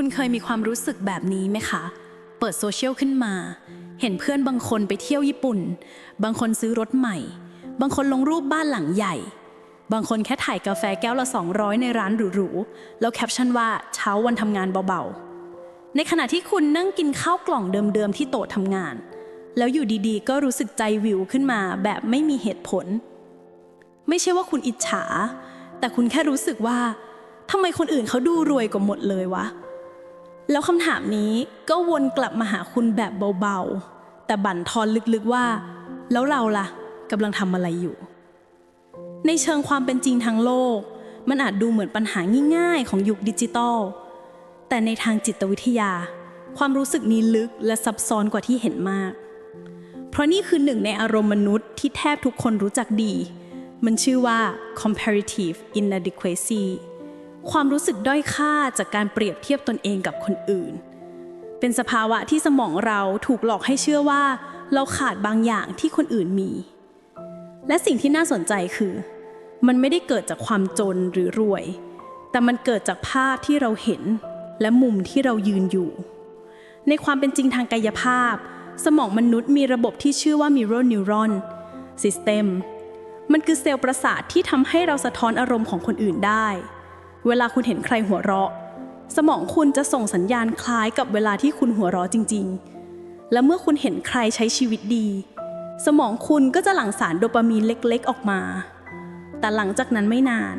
คุณเคยมีความรู้สึกแบบนี้ไหมคะ เปิดโซเชียลขึ้นมา เห็นเพื่อนบางคนไปเที่ยวญี่ปุ่น บางคนซื้อรถใหม่ บางคนลงรูปบ้านหลังใหญ่ บางคนแค่ถ่ายกาแฟแก้วละ 200 ในร้านหรูๆ แล้วแคปชั่นว่าเช้าวันทำงานเบาๆ ในขณะที่คุณนั่งกินข้าวกล่องเดิมๆที่โต๊ะทำงาน แล้วอยู่ดีๆ ก็รู้สึกใจวิวขึ้นมาแบบไม่มีเหตุผล ไม่ใช่ว่าคุณอิจฉา แต่คุณแค่รู้สึกว่าทำไมคนอื่นเขาดูรวยกว่าหมดเลยวะ แล้วคำถามนี้ก็วนกลับมาหาคุณแบบเบาๆ แต่บั่นทอนลึกๆว่า แล้วเราล่ะกำลังทำอะไรอยู่ ในเชิงความเป็นจริงทางโลก มันอาจดูเหมือนปัญหาง่ายๆ ของยุคดิจิตอลแต่ในทางจิตวิทยา ความรู้สึกนี้ลึกและซับซ้อนกว่าที่เห็นมาก เพราะนี่คือหนึ่งในอารมณ์มนุษย์ที่แทบทุกคนรู้จักดี มันชื่อว่า comparative inadequacy ความรู้สึกด้อยค่าจากการเปรียบเทียบตนเองกับคนอื่น เป็นสภาวะที่สมองเราถูกหลอกให้เชื่อว่า เราขาดบางอย่างที่คนอื่นมี และสิ่งที่น่าสนใจคือ มันไม่ได้เกิดจากความจนหรือรวย แต่มันเกิดจากภาพที่เราเห็นและมุมที่เรายืนอยู่ ในความเป็นจริงทางกายภาพ สมองมนุษย์มีระบบที่ชื่อว่า mirror neuron system มันคือเซลล์ประสาทที่ทำให้เราสะท้อนอารมณ์ของคนอื่นได้ เวลาคุณเห็นใครหัวเราะ สมองคุณจะส่งสัญญาณคล้ายกับเวลาที่คุณหัวเราะจริง ๆ และเมื่อคุณเห็นใครใช้ชีวิตดี สมองคุณก็จะหลั่งสารโดปามีนเล็กๆ ออกมา แต่หลังจากนั้นไม่นาน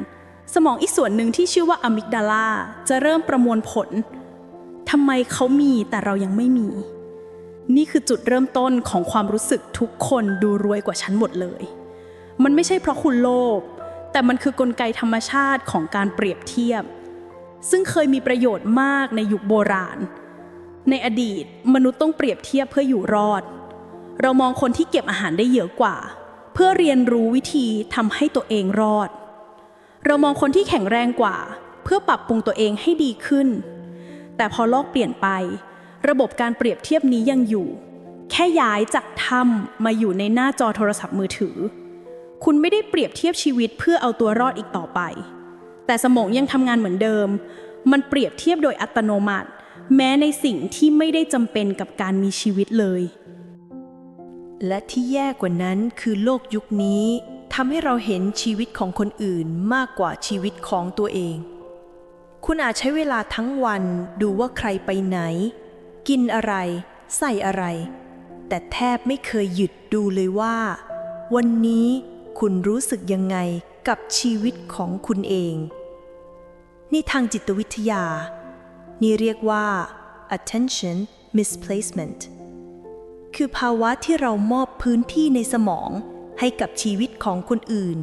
สมองอีกส่วนหนึ่งที่ชื่อว่าอะมิกดาลาจะเริ่มประมวลผลทำไมเขามีแต่เรายังไม่มี นี่คือจุดเริ่มต้นของความรู้สึกทุกคนดูรวยกว่าฉันหมดเลย มันไม่ใช่เพราะคุณโลภ แต่มันคือกลไกธรรมชาติของการเปรียบเทียบ ซึ่งเคยมีประโยชน์มากในยุคโบราณ ในอดีตมนุษย์ต้องเปรียบเทียบเพื่ออยู่รอด เรามองคนที่เก็บอาหารได้เยอะกว่า เพื่อเรียนรู้วิธีทำให้ตัวเองรอด เรามองคนที่แข็งแรงกว่า เพื่อปรับปรุงตัวเองให้ดีขึ้น แต่พอโลกเปลี่ยนไป ระบบการเปรียบเทียบนี้ยังอยู่ แค่ย้ายจากถ้ำมาอยู่ในหน้าจอโทรศัพท์มือถือ คุณไม่ได้เปรียบเทียบชีวิตเพื่อเอาตัวรอดอีกต่อไป แต่สมองยังทำงานเหมือนเดิม มันเปรียบเทียบโดยอัตโนมัติ แม้ในสิ่งที่ไม่ได้จำเป็นกับการมีชีวิตเลย และที่แย่กว่านั้นคือโลกยุคนี้ทำให้เราเห็นชีวิตของคนอื่นมากกว่าชีวิตของตัวเอง คุณอาจใช้เวลาทั้งวันดูว่าใครไปไหน กินอะไร ใส่อะไร แต่แทบไม่เคยหยุดดูเลยว่า วันนี้ คุณรู้สึกยังไงกับชีวิตของคุณเอง นี่ทางจิตวิทยา นี่เรียกว่า attention misplacement คือภาวะที่เรามอบพื้นที่ในสมองให้กับชีวิตของคนอื่น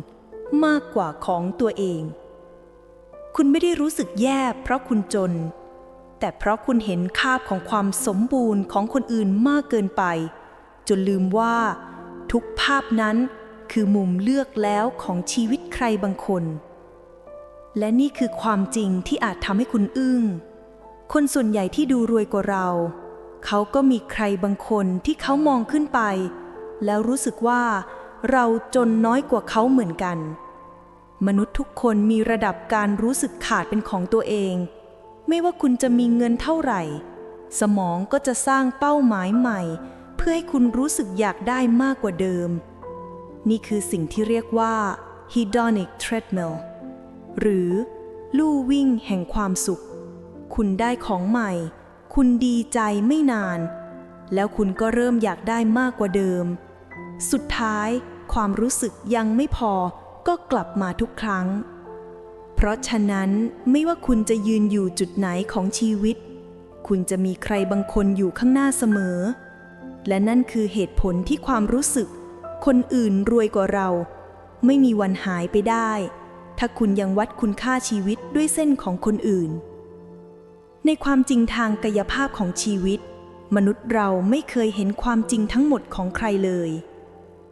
มากกว่าของตัวเอง คุณไม่ได้รู้สึกแย่เพราะคุณจน แต่เพราะคุณเห็นค่าบของความสมบูรณ์ของคนอื่นมากเกินไป จนลืมว่า ทุกภาพนั้น คือมุมเลือกแล้วของชีวิตใครบางคน และนี่คือความจริงที่อาจทำให้คุณอึ้ง คนส่วนใหญ่ที่ดูรวยกว่าเรา เขาก็มีใครบางคนที่เขามองขึ้นไป แล้วรู้สึกว่าเราจนน้อยกว่าเขาเหมือนกัน มนุษย์ทุกคนมีระดับการรู้สึกขาดเป็นของตัวเอง ไม่ว่าคุณจะมีเงินเท่าไหร่ สมองก็จะสร้างเป้าหมายใหม่ เพื่อให้คุณรู้สึกอยากได้มากกว่าเดิม นี่คือสิ่งที่เรียกว่า hedonic treadmill หรือลู่วิ่งแห่งความสุข คุณได้ของใหม่ คุณดีใจไม่นาน แล้วคุณก็เริ่มอยากได้มากกว่าเดิม สุดท้ายความรู้สึกยังไม่พอก็กลับมาทุกครั้ง เพราะฉะนั้นไม่ว่าคุณจะยืนอยู่จุดไหนของชีวิต คุณจะมีใครบางคนอยู่ข้างหน้าเสมอ และนั่นคือเหตุผลที่ความรู้สึก คนอื่นรวยกว่าเรา ไม่มีวันหายไปได้ ถ้าคุณยังวัดคุณค่าชีวิตด้วยเส้นของคนอื่น ในความจริงทางกายภาพของชีวิต มนุษย์เราไม่เคยเห็นความจริงทั้งหมดของใครเลย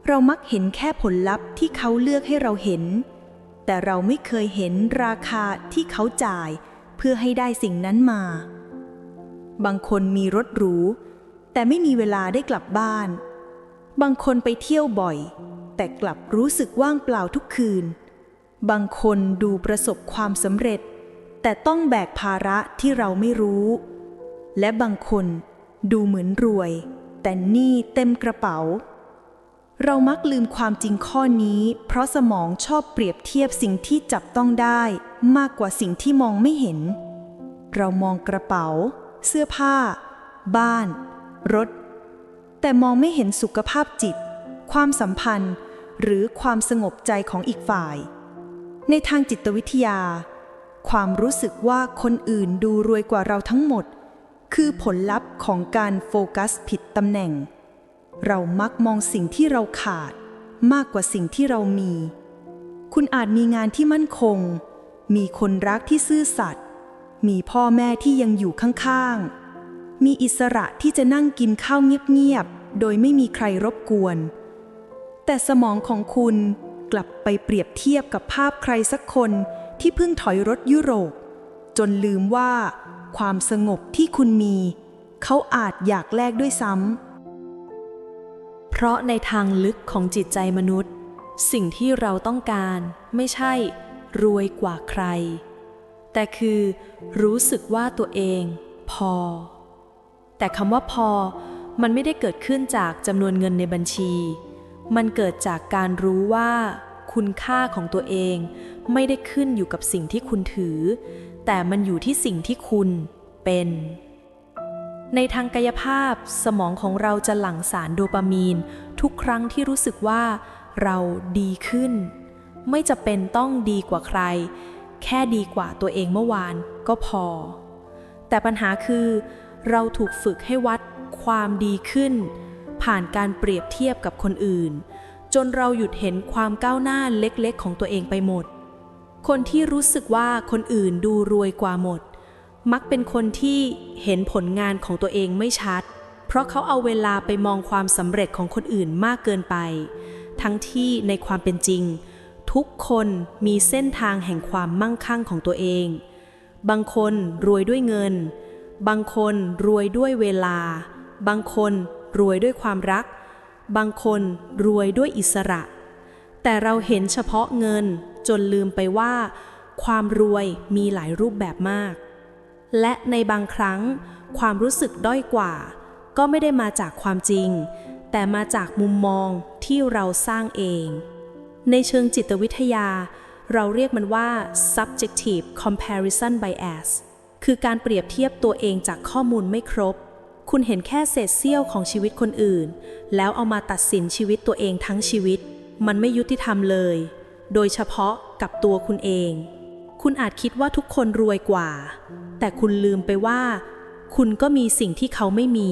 เรามักเห็นแค่ผลลัพธ์ที่เขาเลือกให้เราเห็น แต่เราไม่เคยเห็นราคาที่เขาจ่ายเพื่อให้ได้สิ่งนั้นมา บางคนมีรถหรูแต่ไม่มีเวลาได้กลับบ้าน บางคนไปเที่ยวบ่อย แต่กลับรู้สึกว่างเปล่าทุกคืน บางคนดูประสบความสำเร็จ แต่ต้องแบกภาระที่เราไม่รู้ และบางคนดูเหมือนรวย แต่หนี้เต็มกระเป๋า เรามักลืมความจริงข้อนี้ เพราะสมองชอบเปรียบเทียบสิ่งที่จับต้องได้มากกว่าสิ่งที่มองไม่เห็น เรามองกระเป๋า เสื้อผ้า บ้าน รถ แต่มองไม่เห็นสุขภาพจิต ความสัมพันธ์ หรือความสงบใจของอีกฝ่าย ในทางจิตวิทยา ความรู้สึกว่าคนอื่นดูรวยกว่าเราทั้งหมด คือผลลัพธ์ของการโฟกัสผิดตำแหน่ง เรามักมองสิ่งที่เราขาด มากกว่าสิ่งที่เรามี คุณอาจมีงานที่มั่นคง มีคนรักที่ซื่อสัตย์มีพ่อแม่ที่ยังอยู่ข้างๆ มีอิสระที่จะนั่งกินข้าวเงียบๆ โดยไม่มีใครรบกวน แต่สมองของคุณกลับไปเปรียบเทียบกับภาพใครสักคนที่เพิ่งถอยรถยุโรป จนลืมว่า ความสงบที่คุณมี เขาอาจอยากแลกด้วยซ้ำ เพราะในทางลึกของจิตใจมนุษย์ สิ่งที่เราต้องการไม่ใช่ รวยกว่าใคร แต่คือ รู้สึกว่าตัวเอง พอ แต่คำว่าพอมันไม่ได้เกิดขึ้นจากจำนวนเงินในบัญชี มันเกิดจากการรู้ว่า คุณค่าของตัวเองไม่ได้ขึ้นอยู่กับสิ่งที่คุณถือ แต่มันอยู่ที่สิ่งที่คุณเป็น ในทางกายภาพสมองของเราจะหลั่งสารโดปามีน ทุกครั้งที่รู้สึกว่าเราดีขึ้น ไม่จะเป็นต้องดีกว่าใคร แค่ดีกว่าตัวเองเมื่อวานก็พอ แต่ปัญหาคือ เราถูกฝึกให้วัดความดีขึ้น ผ่านการเปรียบเทียบกับคนอื่น จนเราหยุดเห็นความก้าวหน้าเล็กๆ ของตัวเองไปหมด คนที่รู้สึกว่าคนอื่นดูรวยกว่าหมด มักเป็นคนที่เห็นผลงานของตัวเองไม่ชัด เพราะเขาเอาเวลาไปมองความสำเร็จของคนอื่นมากเกินไป ทั้งที่ในความเป็นจริง ทุกคนมีเส้นทางแห่งความมั่งคั่งของตัวเอง บางคนรวยด้วยเงิน บางคนรวยด้วยเวลา บางคนรวยด้วยความรัก บางคนรวยด้วยอิสระ แต่เราเห็นเฉพาะเงินจนลืมไปว่า ความรวยมีหลายรูปแบบมาก และในบางครั้ง ความรู้สึกด้อยกว่า ก็ไม่ได้มาจากความจริง แต่มาจากมุมมองที่เราสร้างเอง ในเชิงจิตวิทยา เราเรียกมันว่า subjective comparison bias คือการเปรียบเทียบตัวเองจากข้อมูลไม่ครบ คุณเห็นแค่เศษเสี้ยวของชีวิตคนอื่น แล้วเอามาตัดสินชีวิตตัวเองทั้งชีวิต มันไม่ยุติธรรมเลย โดยเฉพาะกับตัวคุณเอง คุณอาจคิดว่าทุกคนรวยกว่า แต่คุณลืมไปว่า คุณก็มีสิ่งที่เขาไม่มี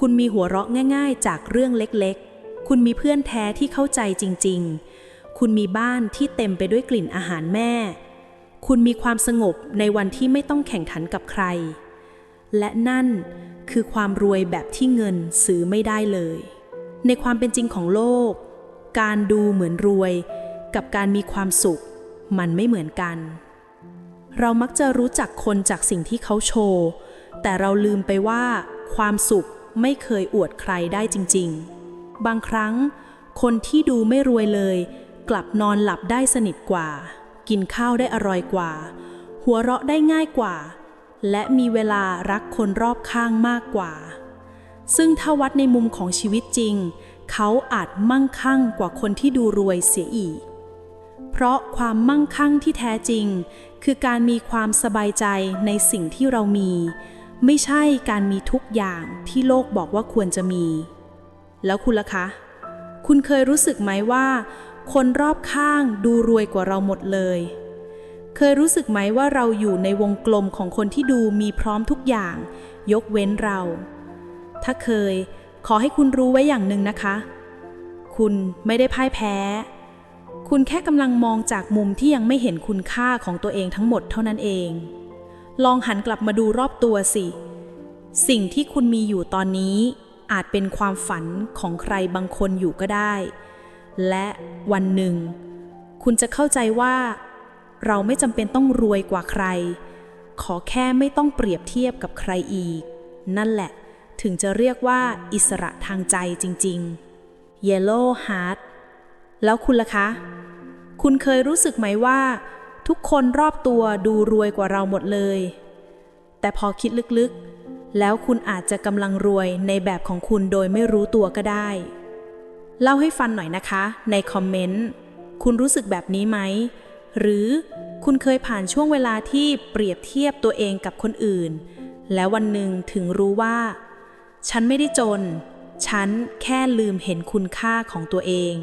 คุณมีหัวเราะง่าย ๆ จากเรื่องเล็กๆ คุณมีเพื่อนแท้ที่เข้าใจจริง ๆ คุณมีบ้านที่เต็มไปด้วยกลิ่นอาหารแม่ คุณมีความสงบในวันที่ไม่ต้องแข่งขันกับใคร และนั่นคือความรวยแบบที่เงินซื้อไม่ได้เลย ในความเป็นจริงของโลก การดูเหมือนรวย กับการมีความสุข มันไม่เหมือนกัน เรามักจะรู้จักคนจากสิ่งที่เขาโชว์ แต่เราลืมไปว่า ความสุขไม่เคยอวดใครได้จริง ๆ บางครั้ง คนที่ดูไม่รวยเลย กลับนอนหลับได้สนิทกว่า กินข้าวได้อร่อยกว่า หัวเราะได้ง่ายกว่า และมีเวลารักคนรอบข้างมากกว่า ซึ่งถ้าวัดในมุมของชีวิตจริง เขาอาจมั่งคั่งกว่าคนที่ดูรวยเสียอีก เพราะความมั่งคั่งที่แท้จริง คือการมีความสบายใจในสิ่งที่เรามี ไม่ใช่การมีทุกอย่างที่โลกบอกว่าควรจะมี แล้วคุณล่ะคะ คุณเคยรู้สึกไหมว่า คนรอบข้างดูรวยกว่าเราหมดเลย เคยรู้สึกไหมว่าเราอยู่ในวงกลมของคนที่ดูมีพร้อมทุกอย่าง ยกเว้นเรา ถ้าเคย ขอให้คุณรู้ไว้อย่างหนึ่งนะคะ คุณไม่ได้พ่ายแพ้ คุณแค่กำลังมองจากมุมที่ยังไม่เห็นคุณค่าของตัวเองทั้งหมดเท่านั้นเอง ลองหันกลับมาดูรอบตัวสิ สิ่งที่คุณมีอยู่ตอนนี้อาจเป็นความฝันของใครบางคนอยู่ก็ได้ และวันหนึ่ง คุณจะเข้าใจว่า เราไม่จำเป็นต้องรวยกว่าใคร ขอแค่ไม่ต้องเปรียบเทียบกับใครอีก นั่นแหละถึงจะเรียกว่าอิสระทางใจจริงๆ Yellow Heart แล้วคุณล่ะคะ คุณเคยรู้สึกไหมว่า ทุกคนรอบตัวดูรวยกว่าเราหมดเลย แต่พอคิดลึกๆ แล้วคุณอาจจะกำลังรวยในแบบของคุณโดยไม่รู้ตัวก็ได้ เล่าให้ฟังหน่อยนะคะ ในคอมเมนต์ คุณรู้สึกแบบนี้ไหม หรือคุณเคยผ่านช่วงเวลาที่เปรียบเทียบตัวเองกับคนอื่น แล้ววันหนึ่งถึงรู้ว่า ฉันไม่ได้จน ฉันแค่ลืมเห็นคุณค่าของตัวเอง